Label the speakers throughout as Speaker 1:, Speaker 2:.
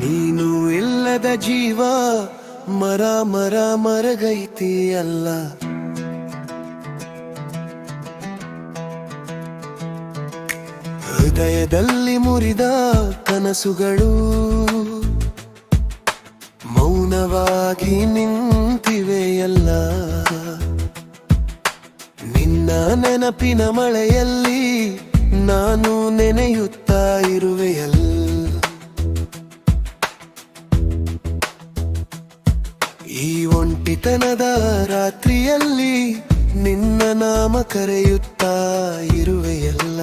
Speaker 1: ನೀನು ಇಲ್ಲದ ಜೀವ ಮರ ಮರ ಮರಗೈತಿ ಅಲ್ಲ ಹೃದಯದಲ್ಲಿ ಮುರಿದ ಕನಸುಗಳು ಮೌನವಾಗಿ ನಿಂತಿವೆಯಲ್ಲ ನಿನ್ನ ನೆನಪಿನ ಮಳೆಯಲ್ಲಿ ನಾನು ನೆನೆಯುತ್ತಾ ಇರುವೆಯಲ್ಲ ಈ ಒಂಟಿತನದ ರಾತ್ರಿಯಲ್ಲಿ ನಿನ್ನ ನಾಮ ಕರೆಯುತ್ತಾ ಇರುವೆಯಲ್ಲ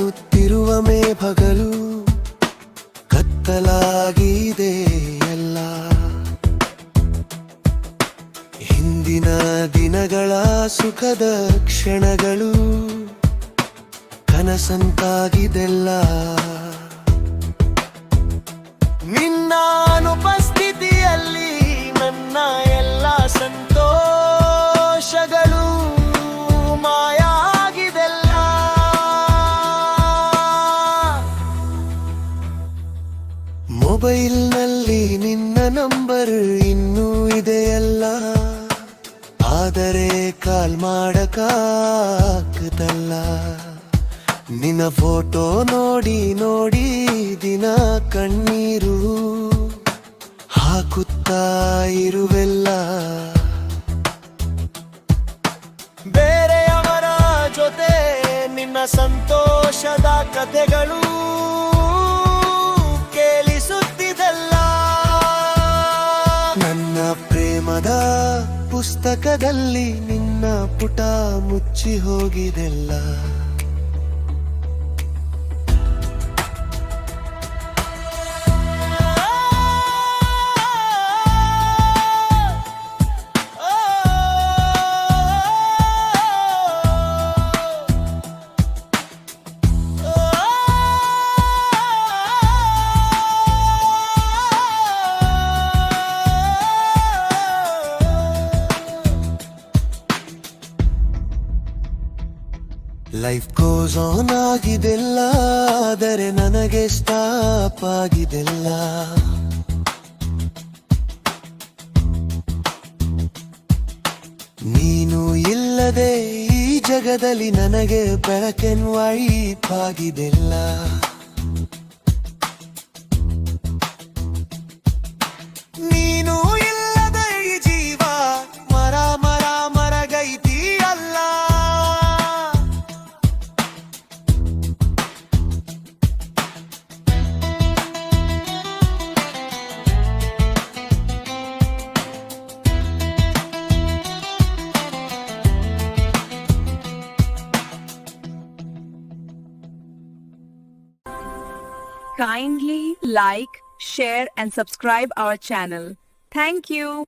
Speaker 1: ಕಾಣುತ್ತಿರುವ ಮೇಘಗಳು ಕತ್ತಲಾಗಿದೆ ಎಲ್ಲ. ಹಿಂದಿನ ದಿನಗಳ ಸುಖದ ಕ್ಷಣಗಳು ಕನಸಂತಾಗಿದೆಲ್ಲ. ಮೊಬೈಲ್ನಲ್ಲಿ ನಿನ್ನ ನಂಬರ್ ಇನ್ನೂ ಇದೆಯಲ್ಲ. ಆದರೆ ಕಾಲ್ ಮಾಡಕ್ಕಾಗದಲ್ಲ ನಿನ್ನ ಫೋಟೋ ನೋಡಿ ನೋಡಿ ದಿನ ಕಣ್ಣೀರು ಹಾಕುತ್ತಾ ಇರುವೆಲ್ಲ. ಬೇರೆಯವರ ಜೊತೆ ನಿನ್ನ ಸಂತೋಷದ ಕಥೆಗಳು ಪುಸ್ತಕದಲ್ಲಿ ನಿನ್ನ ಪುಟ ಮುಚ್ಚಿ ಹೋಗಿದೆಲ್ಲ. ಲೈಫ್ ಗೋಸ್ ಆನ್ ಆಗಿದೆಲ್ಲ, ಆದರೆ ನನಗೆ ಸ್ಟಾಪ್ ಆಗಿದೆಲ್ಲ. ನೀನು ಇಲ್ಲದೆ ಈ ಜಗದಲ್ಲಿ ನನಗೆ ಅಂಡ್ ವೈಟ್ ಆಗಿದೆಲ್ಲ.
Speaker 2: Kindly like, share and subscribe our channel. Thank you.